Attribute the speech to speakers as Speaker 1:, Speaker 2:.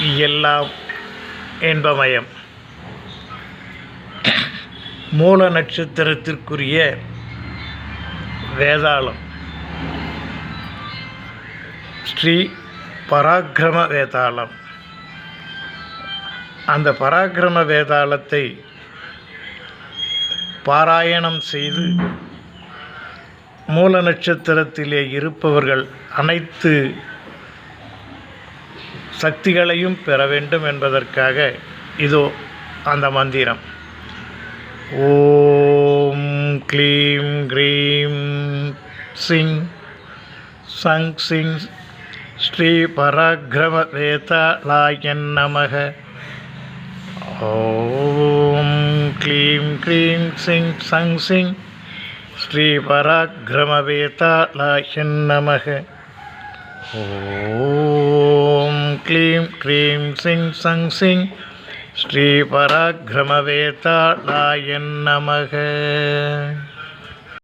Speaker 1: எல்லாம் என்பமயம். மூல நட்சத்திரத்திற்குரிய வேதாளம். ஸ்ரீ பராக்கிரம வேதாளம். அந்த பராக்கிரம வேதாளத்தை பாராயணம் செய்து மூல நட்சத்திரத்திலே இருப்பவர்கள் அனைத்து சக்திகளையும் பெற வேண்டும் என்பதற்காக இதோ அந்த மந்திரம். ஓம் க்ளீம் க்ரீம் சிங் சங் சிங் ஸ்ரீ பராக்கிரம வேதாளாயன் நமக. ஓம் க்ளீம் க்ரீம் சிங் சங் சிங் ஸ்ரீ பராக்கிரம வேதாளாயன் நமக. ஓம் க்ளீம் க்ரீம் சிங் சங் சிங் ஸ்ரீ நமக